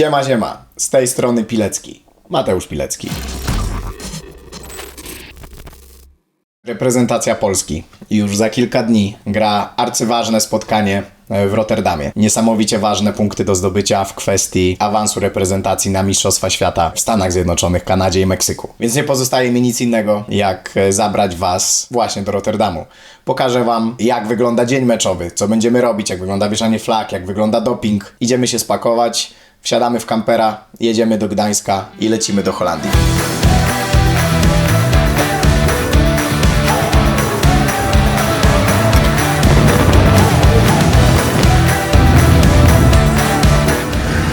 Siema, siema. Z tej strony Pilecki. Mateusz Pilecki. Reprezentacja Polski. Już za kilka dni gra arcyważne spotkanie e, w Rotterdamie. Niesamowicie ważne punkty do zdobycia w kwestii awansu reprezentacji na Mistrzostwa Świata w Stanach Zjednoczonych, Kanadzie i Meksyku. Więc nie pozostaje mi nic innego, jak e, zabrać Was właśnie do Rotterdamu. Pokażę Wam, jak wygląda dzień meczowy, co będziemy robić, jak wygląda wieszanie flag, jak wygląda doping. Idziemy się spakować, wsiadamy w kampera, jedziemy do Gdańska i lecimy do Holandii.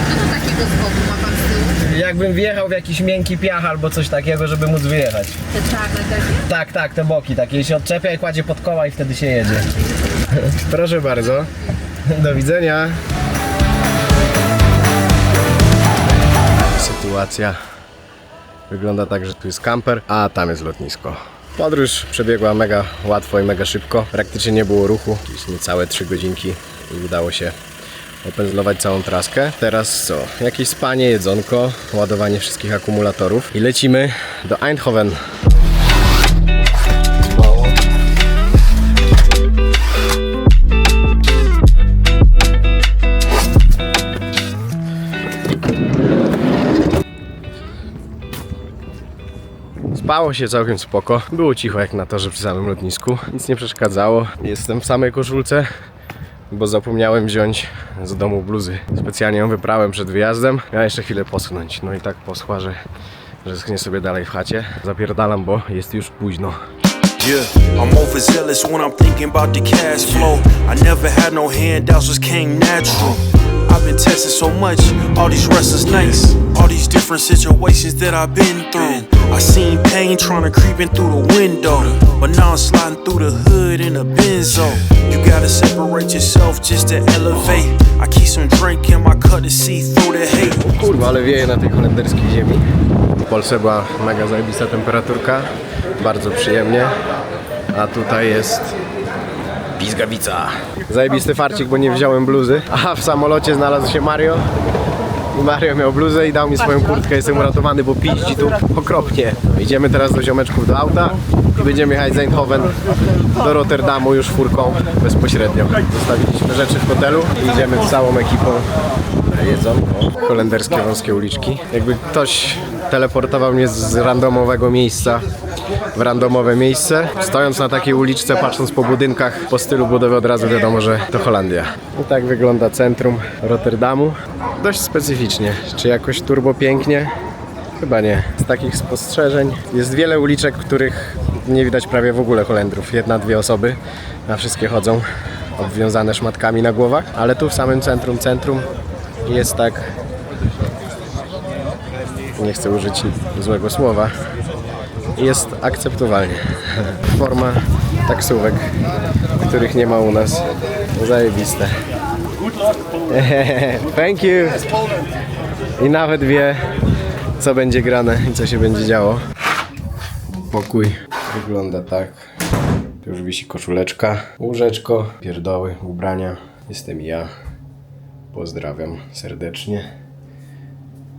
Co to takiego z boku ma pan z tyłu? Jakbym wjechał w jakiś miękki piach albo coś takiego, żeby móc wyjechać. Te czarne takie? Tak, tak, te boki takie się odczepia i kładzie pod koła i wtedy się jedzie. Proszę bardzo. Do widzenia. Sytuacja wygląda tak, że tu jest kamper, a tam jest lotnisko. Podróż przebiegła mega łatwo i mega szybko. Praktycznie nie było ruchu, jakieś niecałe 3 godzinki i udało się opędzlować całą traskę. Teraz co? Jakieś spanie, jedzonko, ładowanie wszystkich akumulatorów i lecimy do Eindhoven. Spało się całkiem spoko. Było cicho jak na torze przy samym lotnisku. Nic nie przeszkadzało. Jestem w samej koszulce, bo zapomniałem wziąć z domu bluzy. Specjalnie ją wyprałem przed wyjazdem. Miałem jeszcze chwilę poschnąć. No i tak poschła, że, że schnie sobie dalej w chacie. Zapierdalam, bo jest już późno. Yeah, I'm overzealous when I'm thinking about the cash flow. I never had no handouts, just came natural. I've been tested so much, all these restless nights, all these different situations that I've been through. I seen pain trying to creep in through the window, but now I'm sliding through the hood in a benzo. You gotta separate yourself just to elevate. I keep some drink in my cup to see through the hate. Oh, Kurwa, ale wieje na tej holenderskiej ziemi. W Polsce była mega zajebista temperaturka, bardzo przyjemnie, a tutaj jest pizgawica. Zajebisty farcik, bo nie wziąłem bluzy, a w samolocie znalazł się Mario. Mario miał bluzę i dał mi swoją kurtkę, jestem uratowany, bo piździ tu okropnie. Idziemy teraz do ziomeczków do auta i będziemy jechać z Eindhoven do Rotterdamu już furką bezpośrednio. Zostawiliśmy rzeczy w hotelu i idziemy z całą ekipą jedzonko. Holenderskie wąskie uliczki. Jakby ktoś teleportował mnie z randomowego miejsca w randomowe miejsce. Stojąc na takiej uliczce, patrząc po budynkach, po stylu budowy od razu wiadomo, że to Holandia. I tak wygląda centrum Rotterdamu. Dość specyficznie. Czy jakoś turbo pięknie? Chyba nie. Z takich spostrzeżeń jest wiele uliczek, których nie widać prawie w ogóle Holendrów. Jedna, dwie osoby, a wszystkie chodzą obwiązane szmatkami na głowach. Ale tu w samym centrum, centrum jest tak... Nie chcę użyć złego słowa. Jest akceptowalnie. Forma taksówek, których nie ma u nas. Zajebiste. Thank you. I nawet wie, co będzie grane i co się będzie działo. Pokój wygląda tak. Tu już wisi koszuleczka, łóżeczko, pierdoły, ubrania. Jestem ja. Pozdrawiam serdecznie.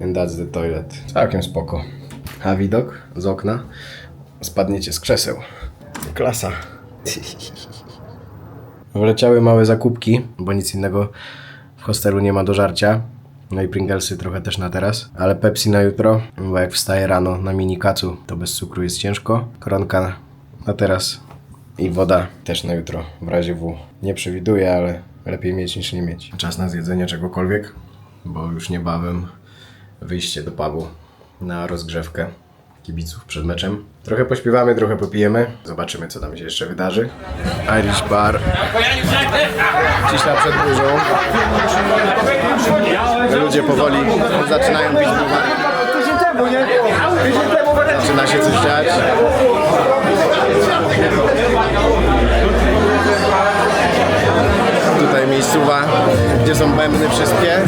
And that's the toilet. Całkiem spoko. A widok z okna? Spadniecie z krzeseł. Klasa. Wleciały małe zakupki, bo nic innego w hostelu nie ma do żarcia. No i Pringlesy trochę też na teraz. Ale Pepsi na jutro, bo jak wstaję rano na mini kacu, to bez cukru jest ciężko. Koronka na teraz i woda też na jutro, w razie W. Nie przewiduję, ale lepiej mieć niż nie mieć. Czas na zjedzenie czegokolwiek, bo już niebawem wyjście do pubu na rozgrzewkę kibiców przed meczem. Trochę pośpiewamy, trochę popijemy. Zobaczymy, co tam się jeszcze wydarzy. Irish Bar. Cisza przed burzą. Ludzie powoli zaczynają browary. Zaczyna się coś dziać. Tutaj miejscowa, gdzie są bębny wszystkie.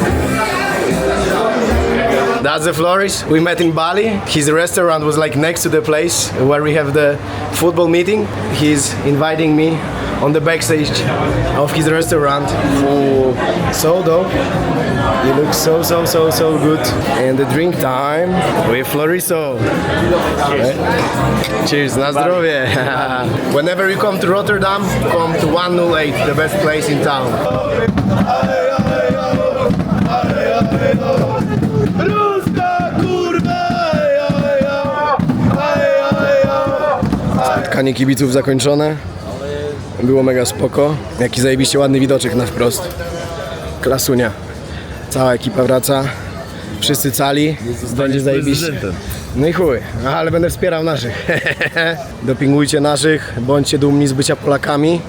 That's the Floris. We met in Bali. His restaurant was like next to the place where we have the football meeting. He's inviting me on the backstage of his restaurant. Oh, so dope. He looks so, so, so, so good. And the drink time with Floriso. Cheers, na zdrowie. Whenever you come to Rotterdam, come to 108, the best place in town. Oh. Oh. Spotkanie kibiców zakończone. Było mega spoko. Jaki zajebiście ładny widoczek na wprost. Klasunia. Cała ekipa wraca. Wszyscy cali. Będzie zajebiście. No i chuj, ale będę wspierał naszych. Dopingujcie naszych, bądźcie dumni z bycia Polakami,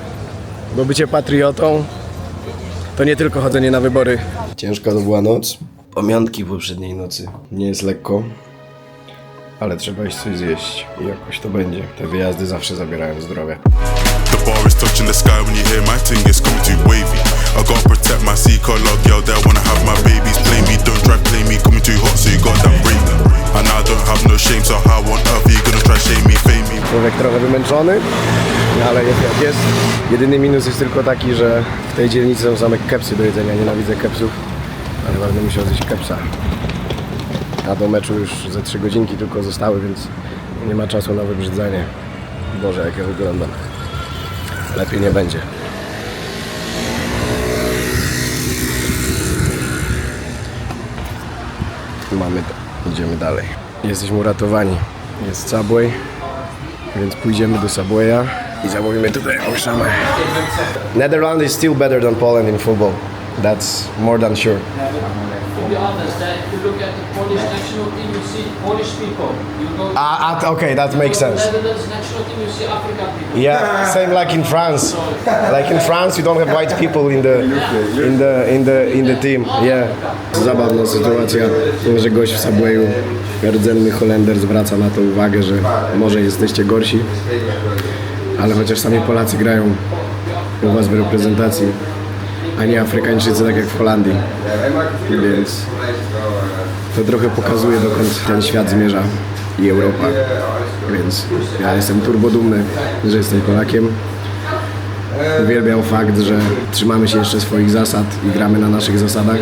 bo bycie patriotą to nie tylko chodzenie na wybory. Ciężka to była noc. Pamiątki poprzedniej nocy. Nie jest lekko, ale trzeba iść coś zjeść i jakoś to będzie. Te wyjazdy zawsze zabierają zdrowie. The bar is touching the sky when you hear my it's coming too wavy. I gotta protect my sea color, girl that wanna have my babies. Play me, don't try play me, coming too hot, so you got that break. And I don't have no shame, so how on earth are you gonna try shame me, fame me? Człowiek trochę wymęczony, no ale jest jak jest. Jedyny minus jest tylko taki, że w tej dzielnicy są same kepsy do jedzenia. Nienawidzę kepsów, ale będę musiał zjeść kepsa. A do meczu już ze 3 godzinki tylko zostały, więc nie ma czasu na wybrzydzenie. Boże, jak ja wyglądam. Lepiej nie będzie. Mamy to. Idziemy dalej. Jesteśmy uratowani. Jest Subway, więc pójdziemy do Subwaya i zamówimy tutaj jakąś szamę. Netherlands is still better than Poland in football. That's more than sure. to be honest, that if you look at the Polish national team, you see Polish people. You go Ah, ah, okay, that makes to sense. Netherlands national team, you see African people. Yeah, same like in France. Like in France, you don't have white people in the in the in the in the team. Yeah. Zabawna sytuacja, że gość w Subwayu, rdzenny Holender zwraca na to uwagę, że może jesteście gorsi, ale chociaż sami Polacy grają u was w reprezentacji, a nie Afrykańczycy tak jak w Holandii. Więc to trochę pokazuje dokąd ten świat zmierza i Europa. Więc ja jestem turbo dumny, że jestem Polakiem. Uwielbiam fakt, że trzymamy się jeszcze swoich zasad i gramy na naszych zasadach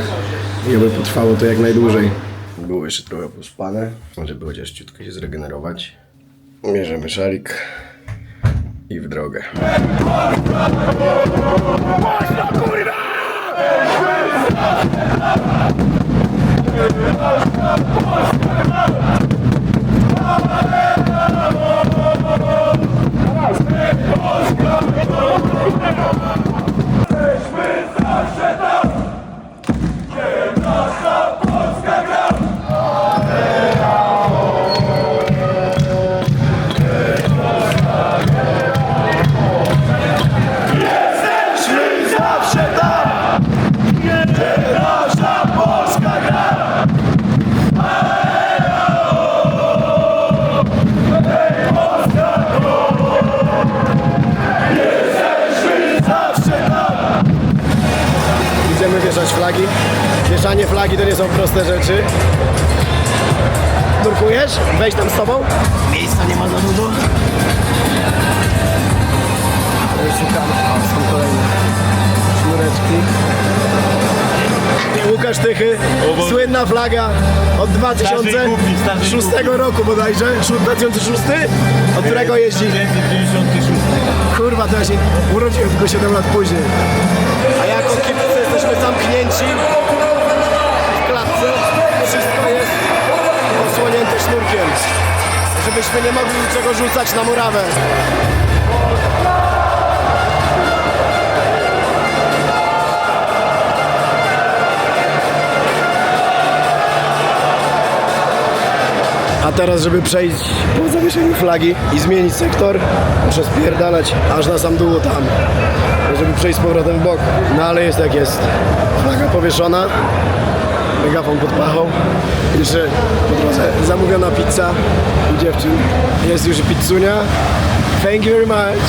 i oby potrwało to jak najdłużej. Było jeszcze trochę pospane, żeby chociaż ciutko się zregenerować. Bierzemy szalik i w drogę. Idziemy Miejsca nie ma za dużo. Ale szukamy. O, są kolejne sznureczki. Łukasz Tychy, słynna flaga od 2006 roku bodajże, 2006? Od którego jeździ? Kurwa, to ja się urodziłem tylko 7 lat później. A jako kibice jesteśmy zamknięci w klatce. Wszystko jest osłonięte sznurkiem, żebyśmy nie mogli niczego rzucać na murawę. A teraz, żeby przejść po zawieszeniu flagi i zmienić sektor, muszę spierdalać aż na sam dół tam, żeby przejść z powrotem w bok. No ale jest jak jest. Flaga powieszona, megafon pod pachą. Po drodze zamówiona pizza u dziewczyn. Jest już pizzunia. Thank you very much.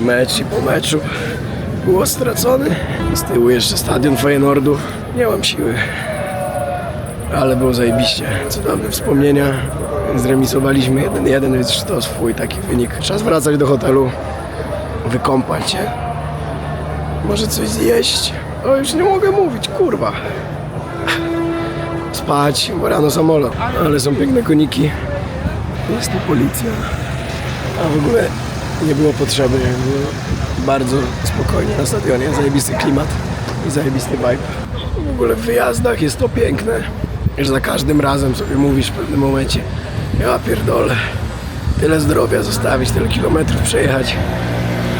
Mecz i po meczu było stracony. Z tyłu jeszcze stadion Feyenoordu. Nie mam siły. Ale było zajebiście. Cudowne wspomnienia. Zremisowaliśmy 1-1, więc to swój taki wynik. Czas wracać do hotelu, wykąpać się. Może coś zjeść? O, już nie mogę mówić, kurwa. Spać, bo rano samolot. Ale są piękne koniki. Jest tu policja. A w ogóle nie było potrzeby. Było bardzo spokojnie na stadionie. Zajebisty klimat i zajebisty vibe. W ogóle w wyjazdach jest to piękne, że za każdym razem sobie mówisz w pewnym momencie ja pierdolę, tyle zdrowia zostawić, tyle kilometrów przejechać.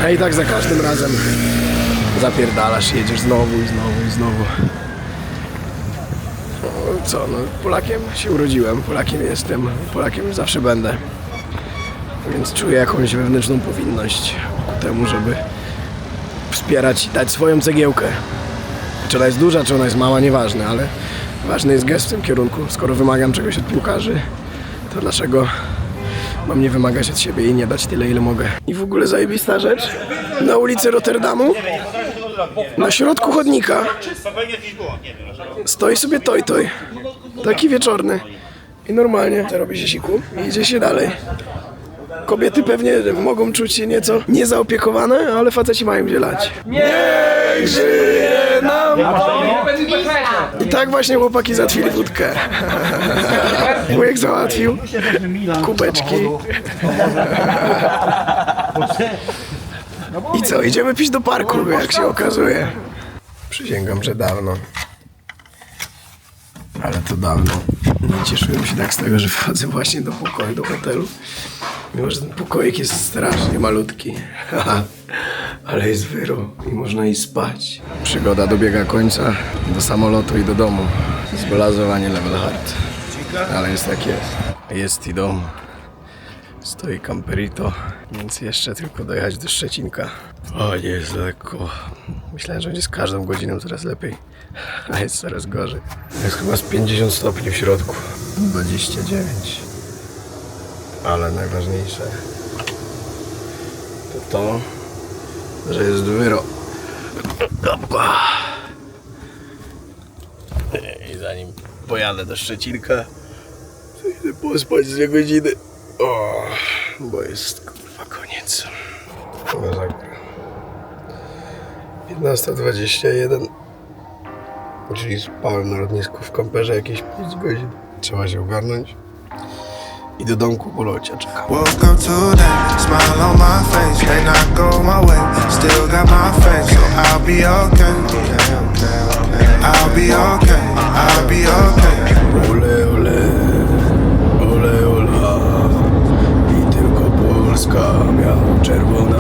A i tak za każdym razem zapierdalasz, jedziesz znowu i znowu i znowu. No, co, no Polakiem się urodziłem, Polakiem jestem, Polakiem zawsze będę. Więc czuję jakąś wewnętrzną powinność ku temu, żeby wspierać i dać swoją cegiełkę. Czy ona jest duża, czy ona jest mała, nieważne, ale ważny jest gest w tym kierunku. Skoro wymagam czegoś od piłkarzy, to dlaczego mam nie wymagać od siebie i nie dać tyle, ile mogę? I w ogóle zajebista rzecz. Na ulicy Rotterdamu, na środku chodnika, stoi sobie toj toj. Taki wieczorny. I normalnie robi się siku i idzie się dalej. Kobiety pewnie mogą czuć się nieco niezaopiekowane, ale faceci mają gdzie lać. Niech żyje nam! I tak właśnie chłopaki załatwili wódkę. Wujek załatwił kubeczki. I co, idziemy pić do parku, jak się okazuje. Przysięgam, że dawno. Ale to dawno. Nie cieszyłem się tak z tego, że wchodzę właśnie do pokoju, do hotelu. Mimo, że ten pokoik jest strasznie malutki. Ale jest wyro i można iść spać. Przygoda dobiega końca. Do samolotu i do domu. Zblazowanie level hard. Ale jest jak jest. Jest i dom. Stoi Camperito, więc jeszcze tylko dojechać do Szczecinka. O, nie jest lekko. Myślałem, że będzie z każdą godziną coraz lepiej, a jest coraz gorzej. Jest chyba z 50 stopni w środku. 29. Ale najważniejsze to to, że jest wyro. Opła. I zanim pojadę do Szczecinka, to idę pospać dwie godziny. O, bo jest kurwa koniec. Masakra. 15.21 Czyli spałem na lotnisku w kamperze jakieś 5 godzin. Trzeba się ogarnąć. I do domku po locie czekam. Woke up today, smile on my face. They not go my way, still got my faith, so I'll be okay. I'll be okay. I'll be okay. Polska miała czerwona.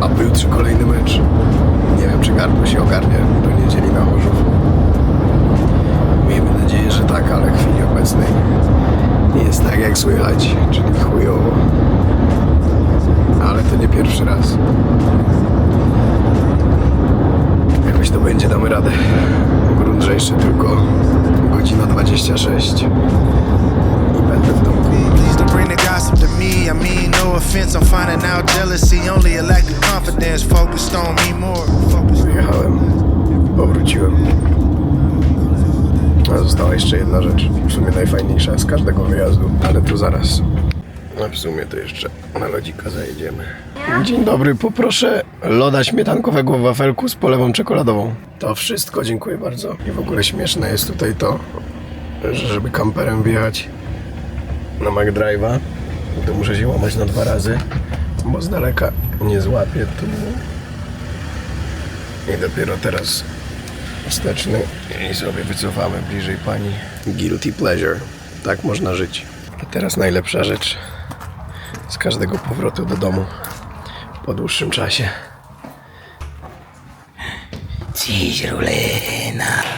A pojutrze kolejny mecz. Nie wiem, czy gardło się ogarnie do niedzieli na Chorzów. Miejmy nadzieję, że tak, ale w chwili obecnej jest tak jak słychać, czyli chujowo. Ale to nie pierwszy raz. Jakoś to będzie, damy radę. Grunt, tylko godzina 26 Please don't bring the gossip to me. I mean, no offense. I'm finding out jealousy only a lack of confidence. Focused on me more. Wyjechałem, powróciłem. A została jeszcze jedna rzecz, w sumie najfajniejsza z każdego wyjazdu, ale to zaraz. A w sumie to jeszcze na lodzika zajedziemy. Dzień dobry, poproszę loda śmietankowego w wafelku z polewą czekoladową. To wszystko, dziękuję bardzo. I w ogóle śmieszne jest tutaj to, że żeby kamperem wjechać na McDrive'a, to muszę się łamać na dwa razy, bo z daleka nie złapię tu i dopiero teraz wsteczny i sobie wycofamy bliżej pani. Guilty pleasure. Tak można żyć. A teraz najlepsza rzecz z każdego powrotu do domu po dłuższym czasie. Cześć, Rulena.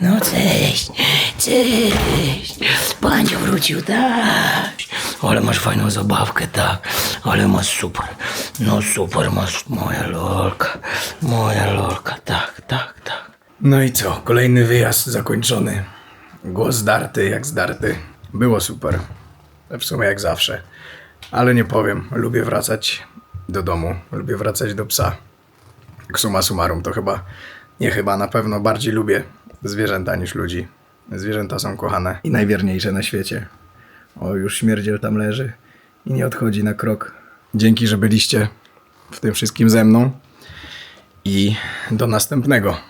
No cześć, cześć. Panie wrócił, tak. Ale masz fajną zabawkę, tak. Ale masz super. No super, masz moja lolka. Moja lolka, tak, tak, tak. No i co? Kolejny wyjazd zakończony. Głos zdarty jak zdarty. Było super. W sumie jak zawsze. Ale nie powiem, lubię wracać do domu. Lubię wracać do psa. Suma summarum to chyba, nie chyba, na pewno bardziej lubię zwierzęta niż ludzi. Zwierzęta są kochane i najwierniejsze na świecie. O, już śmierdziel tam leży i nie odchodzi na krok. Dzięki, że byliście w tym wszystkim ze mną i do następnego.